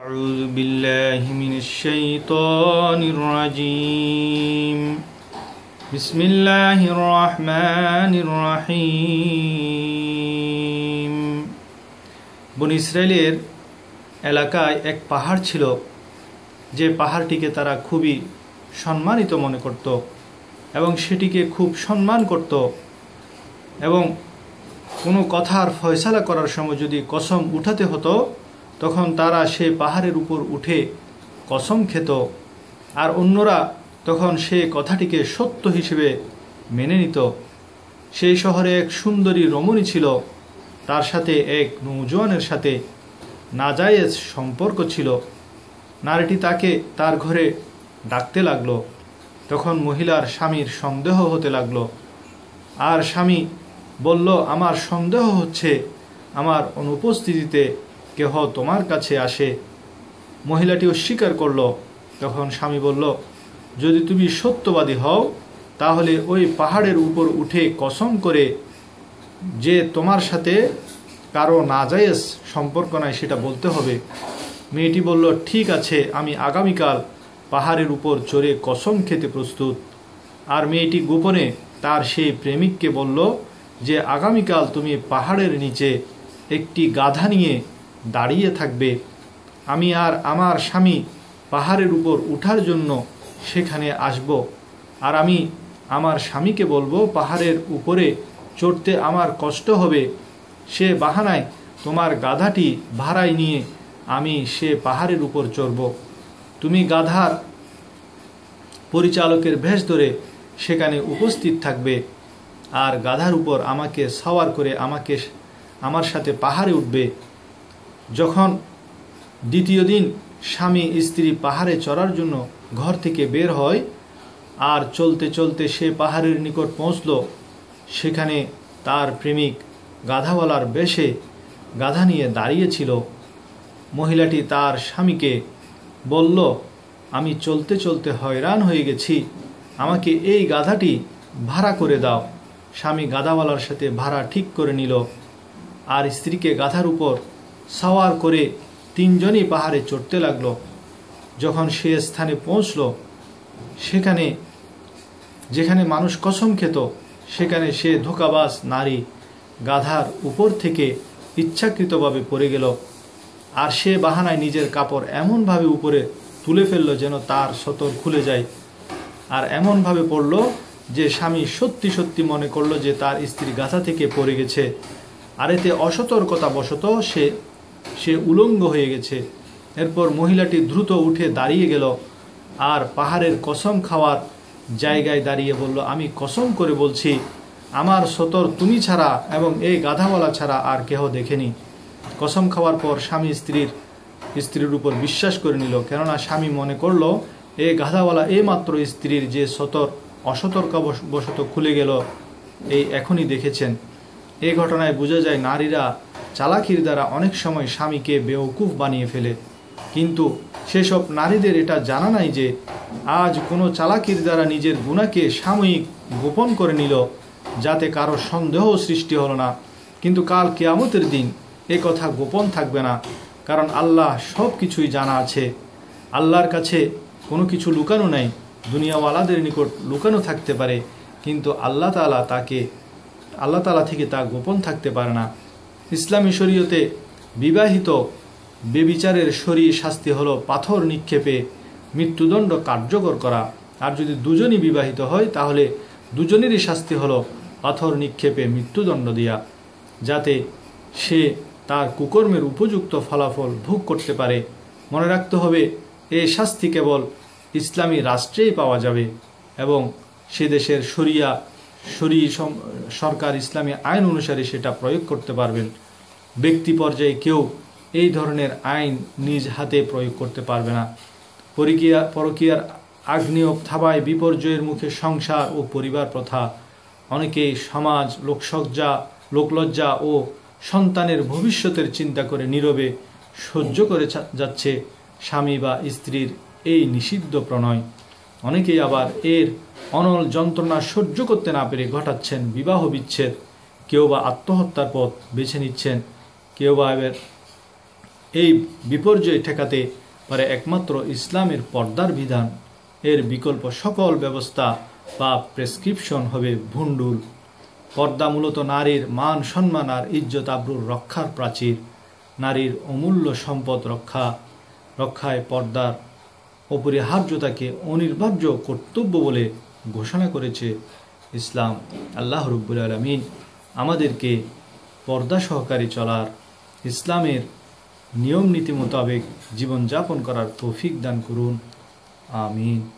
أعوذ بالله من الشيطان الرجيم بسم الله الرحمن الرحيم বন ইসরায়েলের এলাকায় এক পাহাড় ছিল যে পাহাড়টিকে তারা খুবই সম্মানিত মনে করত এবং সেটিকে খুব সম্মান করত এবং কোনো কথার ফয়সালা করার সময় যদি কসম উঠাতে হতো তখন তারা সে পাহাড়ের উপর উঠে কসম খেত। আর অন্যরা তখন সে কথাটিকে সত্য হিসেবে মেনে নিত। সেই শহরে এক সুন্দরী রমণী ছিল। তার সাথে এক নৌজওয়ানের সাথে নাজায়েজ সম্পর্ক ছিল। নারীটি তাকে তার ঘরে ডাকতে লাগল। তখন মহিলার স্বামীর সন্দেহ হতে লাগল। আর স্বামী বলল, আমার সন্দেহ হচ্ছে আমার অনুপস্থিতিতে কেহ তোমার কাছে আসে। মহিলাটি অস্বীকার করল। তখন স্বামী বলল, যদি তুমি সত্যবাদী হও, তাহলে ওই পাহাড়ের উপর উঠে কসম করে যে তোমার সাথে কারও না নাজায়েজ সম্পর্ক নাই সেটা বলতে হবে। মেয়েটি বলল, ঠিক আছে, আমি আগামীকাল পাহাড়ের উপর চড়ে কসম খেতে প্রস্তুত। আর মেয়েটি গোপনে তার সেই প্রেমিককে বলল যে, আগামীকাল তুমি পাহাড়ের নিচে একটি গাধা নিয়ে দাঁড়িয়ে থাকবে। আমি আর আমার স্বামী পাহাড়ের উপর উঠার জন্য সেখানে আসব। আর আমি আমার স্বামীকে বলব, পাহাড়ের উপরে চড়তে আমার কষ্ট হবে। সে বাহানায় তোমার গাধাটি ভাড়ায় নিয়ে আমি সে পাহাড়ের উপর চড়ব। তুমি গাধার পরিচালকের ভেষ ধরে সেখানে উপস্থিত থাকবে আর গাধার উপর আমাকে সাওয়ার করে আমাকে আমার সাথে পাহাড়ে উঠবে। যখন দ্বিতীয় দিন স্বামী স্ত্রী পাহাড়ে চড়ার জন্য ঘর থেকে বের হয়, আর চলতে চলতে সে পাহাড়ের নিকট পৌঁছল, সেখানে তার প্রেমিক গাধাওয়ালার বেশে গাধা নিয়ে দাঁড়িয়েছিল মহিলাটি তার স্বামীকে বলল, আমি চলতে চলতে হয়রান হয়ে গেছি, আমাকে এই গাধাটি ভাড়া করে দাও। স্বামী গাধাওয়ালার সাথে ভাড়া ঠিক করে নিল, আর স্ত্রীকে গাধার উপর সাওয়ার করে তিনজনই পাহাড়ে চড়তে লাগল। যখন সে স্থানে পৌঁছল, সেখানে, যেখানে মানুষ কসম খেত, সেখানে সে ধোকাবাস নারী গাধার উপর থেকে ইচ্ছাকৃতভাবে পড়ে গেল। আর সে বাহানায় নিজের কাপড় এমনভাবে উপরে তুলে ফেলল যেন তার সতর খুলে যায়। আর এমনভাবে পড়ল যে স্বামী সত্যি সত্যি মনে করল যে তার স্ত্রী গাথা থেকে পড়ে গেছে। আর এতে অসতর্কতা বশত সে সে উলঙ্গ হয়ে গেছে। এরপর মহিলাটি দ্রুত উঠে দাঁড়িয়ে গেল। আর পাহাড়ের কসম খাওয়ার জায়গায় দাঁড়িয়ে বলল, আমি কসম করে বলছি, আমার সতর তুমি ছাড়া এবং এই গাধাওয়ালা ছাড়া আর কেহ দেখেনি। কসম খাওয়ার পর স্বামী স্ত্রীর স্ত্রীর উপর বিশ্বাস করে নিল। কেননা স্বামী মনে করল, এ গাধাওয়ালা এই মাত্র স্ত্রীর যে সতর অসতর্ক বশত খুলে গেল, এই এখনই দেখেছেন। এই ঘটনায় বোঝা যায়, নারীরা চালাকির দ্বারা অনেক সময় স্বামীকে বেওকুফ বানিয়ে ফেলে। কিন্তু সেসব নারীদের এটা জানা নাই যে আজ কোনো চালাকির দ্বারা নিজের গুণাকে সাময়িক গোপন করে নিল, যাতে কারও সন্দেহ সৃষ্টি হলো না। কিন্তু কাল কেয়ামতের দিন এ কথা গোপন থাকবে না, কারণ আল্লাহ সব কিছুই জানা আছে। আল্লাহর কাছে কোনো কিছু লুকানো নাই, দুনিয়াওয়ালাদের নিকট লুকানো থাকতে পারে, কিন্তু আল্লাহ তালা তাকে, আল্লাহ তালা থেকে তা গোপন থাকতে পারে না। ইসলামী শরীয়তে বিবাহিত বেবিচারের শরী শাস্তি হলো পাথর নিক্ষেপে মৃত্যুদণ্ড কার্যকর করা। আর যদি দুজনই বিবাহিত হয়, তাহলে দুজনেরই শাস্তি হলো পাথর নিক্ষেপে মৃত্যুদণ্ড দেয়া, যাতে সে তার কুকর্মের উপযুক্ত ফলাফল ভোগ করতে পারে। মনে রাখতে হবে, এ শাস্তি কেবল ইসলামী রাষ্ট্রেই পাওয়া যাবে এবং সে দেশের শরিয়া শরী সরকার ইসলামী আইন অনুসারে সেটা প্রয়োগ করতে পারবেন। ব্যক্তি পর্যায়ে কেউ এই ধরনের আইন নিজ হাতে প্রয়োগ করতে পারবে না। পরিকিয়া পরকিয়ার আগ্নেয় থাবায় বিপর্যয়ের মুখে সংসার ও পরিবার প্রথা। অনেকেই সমাজ, লোকসজ্জা, লোকলজ্জা ও সন্তানের ভবিষ্যতের চিন্তা করে নীরবে সহ্য করে যাচ্ছে স্বামী বা স্ত্রীর এই নিষিদ্ধ প্রণয়। অনেকেই আবার এর অনল যন্ত্রণা সহ্য করতে না পেরে ঘটাচ্ছেন বিবাহ বিচ্ছেদ। কেউ বা আত্মহত্যার পথ বেছে নিচ্ছেন। কেউ বা এবার এই বিপর্যয় ঠেকাতে পারে একমাত্র ইসলামের পর্দার বিধান। এর বিকল্প সকল ব্যবস্থা বা প্রেসক্রিপশন হবে ভুন্ডুল। পর্দা মূলত নারীর মান সম্মান আর ইজ্জত আব্রুর রক্ষার প্রাচীর। নারীর অমূল্য সম্পদ রক্ষা, রক্ষায় পর্দার অপরিহার্যতাকে অনির্বাহ্য কর্তব্য বলে ঘোষণা করেছে ইসলাম। আল্লাহ রব্বুল আলমিন আমাদেরকে পর্দা সহকারে চলার ইসলামের নিয়ম নীতি মোতাবেক জীবনযাপন করার তৌফিক দান করুন। আমিন।